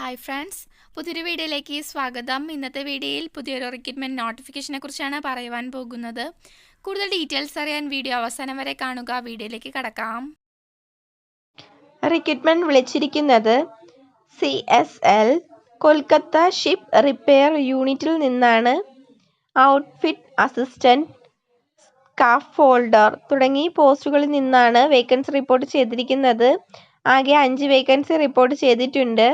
Hi friends പുതിയൊരു വീഡിയോയിലേക്ക് സ്വാഗതം. ഇന്നത്തെ വീഡിയോയിൽ പുതിയൊരു റിക്രൂട്ട്മെന്റ് നോട്ടിഫിക്കേഷനെ കുറിച്ചാണ് പറയുവാൻ പോകുന്നത്. കൂടുതൽ ഡീറ്റെയിൽസ് അറിയാൻ വീഡിയോ അവസാനം വരെ കാണുക. വീഡിയോയിലേക്ക് കടക്കാം. റിക്രൂട്ട്മെന്റ് വിളിച്ചിരിക്കുന്നത് C S L Kolkata ship repair യൂണിറ്റിൽ നിന്നാണ്. ഔട്ട്ഫിറ്റ് അസിസ്റ്റന്റ് സ്കാഫ് ഫോൾഡർ തുടങ്ങി പോസ്റ്റുകളിൽ നിന്നാണ് വേക്കൻസി റിപ്പോർട്ട് ചെയ്തിരിക്കുന്നത്. ആകെ അഞ്ച് വേക്കൻസി റിപ്പോർട്ട് ചെയ്തിട്ടുണ്ട്.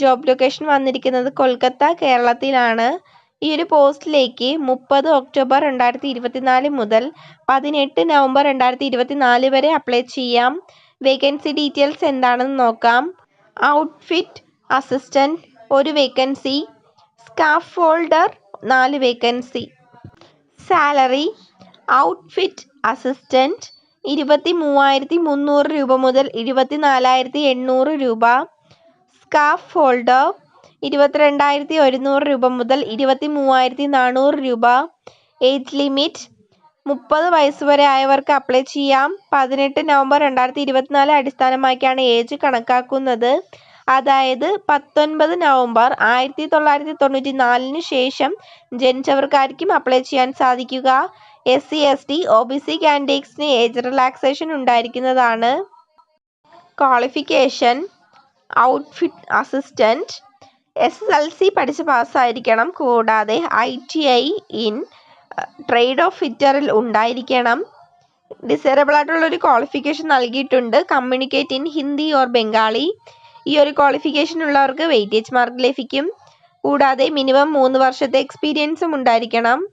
ജോബ് ലൊക്കേഷൻ വന്നിരിക്കുന്നത് കൊൽക്കത്ത കേരളത്തിലാണ്. ഈ ഒരു പോസ്റ്റിലേക്ക് മുപ്പത് ഒക്ടോബർ രണ്ടായിരത്തി ഇരുപത്തിനാല് മുതൽ പതിനെട്ട് നവംബർ രണ്ടായിരത്തി ഇരുപത്തിനാല് വരെ അപ്ലൈ ചെയ്യാം. വേക്കൻസി ഡീറ്റെയിൽസ് എന്താണെന്ന് നോക്കാം. ഔട്ട്ഫിറ്റ് അസിസ്റ്റന്റ് ഒരു വേക്കൻസി സ്കാഫ് ഫോൾഡർ നാല് വേക്കൻസി സാലറി ഔട്ട്ഫിറ്റ് അസിസ്റ്റന്റ് ഇരുപത്തി മൂവായിരത്തി മുന്നൂറ് രൂപ മുതൽ ഇരുപത്തി നാലായിരത്തി എണ്ണൂറ് രൂപ. സ്കാഫ് ഫോൾഡർ ഇരുപത്തിരണ്ടായിരത്തി ഒരുന്നൂറ് രൂപ മുതൽ ഇരുപത്തി മൂവായിരത്തി നാനൂറ് രൂപ ഏജ് ലിമിറ്റ്. മുപ്പത് വയസ്സ് വരെ ആയവർക്ക് അപ്ലൈ ചെയ്യാം. പതിനെട്ട് നവംബർ രണ്ടായിരത്തി ഇരുപത്തിനാല് അടിസ്ഥാനമാക്കിയാണ് ഏജ് കണക്കാക്കുന്നത്. അതായത് പത്തൊൻപത് നവംബർ ആയിരത്തി തൊള്ളായിരത്തി തൊണ്ണൂറ്റി നാലിന് ശേഷം ജനിച്ചവർക്കായിരിക്കും അപ്ലൈ ചെയ്യാൻ സാധിക്കുക. S C S T O B C കാൻഡിഡേറ്റ്സിന് age relaxation ഉണ്ടായിരിക്കുന്നതാണ്. Qualification outfit assistant S S L C പഠിച്ച് പാസ്സായിരിക്കണം. കൂടാതെ I T I in trade of ഫിറ്ററിൽ ഉണ്ടായിരിക്കണം. ഡിസേറബിൾ ആയിട്ടുള്ള ഒരു ക്വാളിഫിക്കേഷൻ നൽകിയിട്ടുണ്ട്. Communicate in Hindi or Bengali ഈ ഒരു ക്വാളിഫിക്കേഷൻ ഉള്ളവർക്ക് വെയിറ്റേജ് മാർക്ക് ലഭിക്കും. കൂടാതെ മിനിമം മൂന്ന് വർഷത്തെ എക്സ്പീരിയൻസും ഉണ്ടായിരിക്കണം.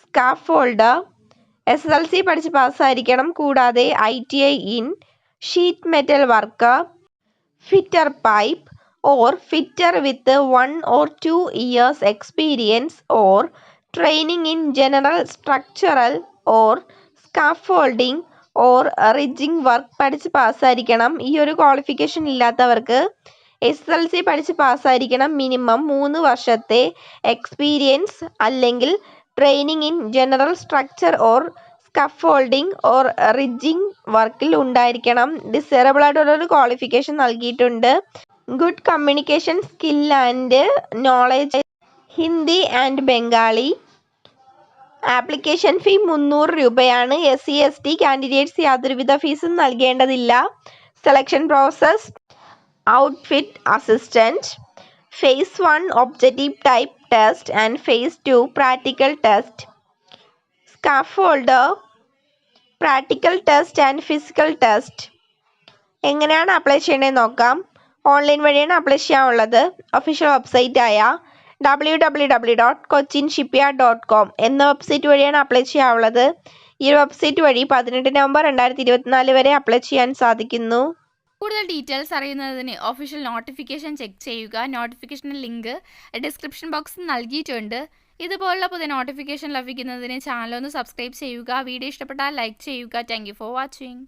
Scaffolder S S L C പഠിച്ച് പാസ്സായിരിക്കണം. കൂടാതെ I T I in sheet metal work fitter pipe or fitter with one or two years experience or training in general structural or scaffolding or rigging work പഠിച്ച് പാസ്സായിരിക്കണം. ഈ ഒരു qualification ഇല്ലാത്തവർക്ക് S L C പഠിച്ച് പാസ്സായിരിക്കണം. Minimum മൂന്ന് വർഷത്തെ experience അല്ലെങ്കിൽ training in general structure or scaffolding or rigging വർക്കിൽ ഉണ്ടായിരിക്കണം. ഒരു ക്വാളിഫിക്കേഷൻ നൽകിയിട്ടുണ്ട്. Good communication skill and knowledge Hindi and Bengali application fee മുന്നൂറ് രൂപയാണ്. S C S T candidates യാതൊരുവിധ ഫീസും നൽകേണ്ടതില്ല. Selection process outfit assistant phase one objective type test and phase two practical test scaffolder practical test and physical test എങ്ങനെയാണ് apply ചെയ്യേണ്ടതെന്ന് നോക്കാം. Online വഴിയാണ് apply ചെയ്യാനുള്ളത്. Official വെബ്സൈറ്റായ W W W dot Cochin Shipyard dot com എന്ന website വഴിയാണ് apply ചെയ്യാനുള്ളത്. ഈ website വഴി പതിനെട്ട് നവംബർ രണ്ടായിരത്തി ഇരുപത്തിനാല് വരെ അപ്ലൈ ചെയ്യാൻ സാധിക്കുന്നു. കൂടുതൽ ഡീറ്റെയിൽസ് അറിയുന്നതിന് ഒഫീഷ്യൽ നോട്ടിഫിക്കേഷൻ ചെക്ക് ചെയ്യുക. നോട്ടിഫിക്കേഷൻ ലിങ്ക് ഡിസ്ക്രിപ്ഷൻ ബോക്സിൽ നൽകിയിട്ടുണ്ട്. ഇതുപോലുള്ള പുതിയ നോട്ടിഫിക്കേഷൻ ലഭിക്കുന്നതിന് ചാനൽ ഒന്ന് സബ്സ്ക്രൈബ് ചെയ്യുക. വീഡിയോ ഇഷ്ടപ്പെട്ടാൽ ലൈക്ക് ചെയ്യുക. Thank for watching